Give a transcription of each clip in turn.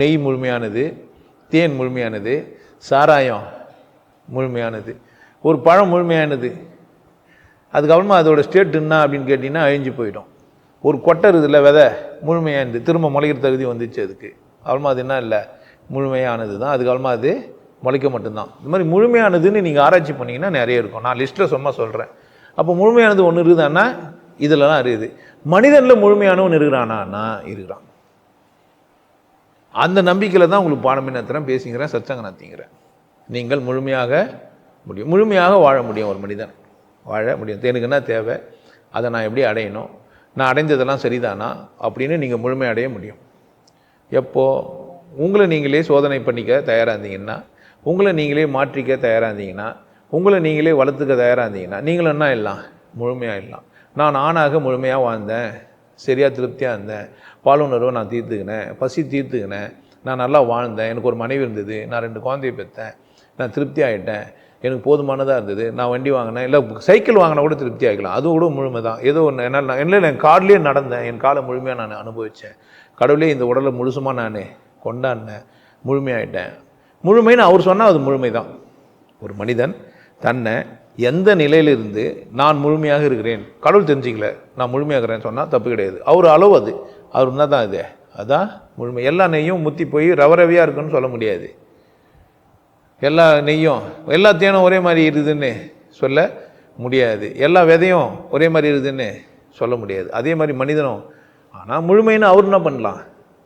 நெய் முழுமையானது தேன் முழுமையானது சாராயம் முழுமையானது. ஒரு பழம் முழுமையானது. அதுக்கப்புறமா அதோட ஸ்டேட் என்ன அப்படின்னு கேட்டிங்கன்னா அழிஞ்சு போயிடும். ஒரு கொட்டை இதில் விதை முழுமையானது. திரும்ப முளைக்கிற தகுதி வந்துச்சு அதுக்கு. அப்புறமா அது என்ன இல்லை முழுமையானது தான். அதுக்கப்புறமா அது முளைக்க மட்டும்தான். இந்த மாதிரி முழுமையானதுன்னு நீங்கள் ஆராய்ச்சி பண்ணிங்கன்னா நிறைய இருக்கும். நான் லிஸ்ட்டில் சும்மா சொல்கிறேன் அப்போ முழுமையானது ஒன்று இருக்குதான்னா இதிலலாம் இருக்குது. மனிதனில் முழுமையானவன் இருக்கிறானா இருக்கிறான். அந்த நம்பிக்கையில் தான் உங்களுக்கு பாடமே நடத்துகிறேன் பேசுகிறேன் சச்சங்க நடத்திங்கிறேன் நீங்கள் முழுமையாக முடியும். முழுமையாக வாழ முடியும் ஒரு மனிதன். வாழ முடியும். எனக்கு என்ன தேவை? அதை நான் எப்படி அடையணும்? நான் அடைஞ்சதெல்லாம் சரிதானா? அப்படின்னு நீங்கள் முழுமை அடைய முடியும். எப்போது உங்களை நீங்களே சோதனை பண்ணிக்க தயாராக இருந்தீங்கன்னா உங்களை நீங்களே மாற்றிக்க தயாராக இருந்தீங்கன்னா உங்களை நீங்களே வளர்த்துக்க தயாராக இருந்தீங்கன்னா நீங்களும் என்ன இல்லாம் முழுமையாக இல்லாம் நான் ஆணாக முழுமையாக வாழ்ந்தேன். சரியாக திருப்தியாக இருந்தேன். பாலுணர்வை நான் தீர்த்துக்கினேன். பசி தீர்த்துக்கினேன். நான் நல்லா வாழ்ந்தேன். எனக்கு ஒரு மனைவி இருந்தது. நான் ரெண்டு குழந்தைய பெற்றேன். நான் திருப்தி ஆகிட்டேன் எனக்கு போதுமானதாக இருந்தது. நான் வண்டி வாங்கினேன். இல்லை சைக்கிள் வாங்கினா கூட திருப்தி ஆகிக்கலாம் அது கூட முழுமை தான் ஏதோ ஒன்று என்னால் இல்லை என் கார்லேயே நடந்தேன். என் காலை முழுமையாக நான் அனுபவித்தேன் கடவுளே இந்த உடலை முழுசுமாக நான் கொண்டாடினேன். முழுமையாயிட்டேன். முழுமைன்னு அவர் சொன்னால் அது முழுமை தான் ஒரு மனிதன் தன்னை எந்த நிலையிலிருந்து நான் முழுமையாக இருக்கிறேன்? கடவுள் தெரிஞ்சிக்கல. நான் முழுமையாக இருக்கிறேன்னு சொன்னால் தப்பு கிடையாது. அவர் அளவு அது. அவர் இருந்தால் தான் இது. அதான் முழுமை. எல்லா நெய்யும் முத்தி போய் ரவ ரவியாக இருக்குன்னு சொல்ல முடியாது. எல்லா நெய்யும் எல்லா தேனும் ஒரே மாதிரி இருக்குதுன்னு சொல்ல முடியாது. எல்லா விதையும் ஒரே மாதிரி இருக்குதுன்னு சொல்ல முடியாது. அதே மாதிரி மனிதனும். ஆனால் முழுமைன்னு அவர் என்ன பண்ணலாம்?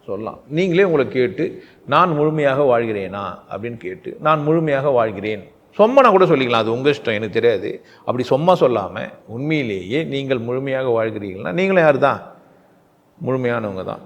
சொல்லலாம். நீங்களே உங்களை கேட்டு நான் முழுமையாக வாழ்கிறேனா? அப்படின்னு கேட்டு நான் முழுமையாக வாழ்கிறேன். சொம்மா கூட சொல்லிக்கலாம் அது உங்கள் இஷ்டம் எனக்கு தெரியாது. அப்படி சொம்மா சொல்லாமல் உண்மையிலேயே நீங்கள் முழுமையாக வாழ்கிறீர்கள்னா நீங்களும் யார் தான் முழுமையானவங்க தான்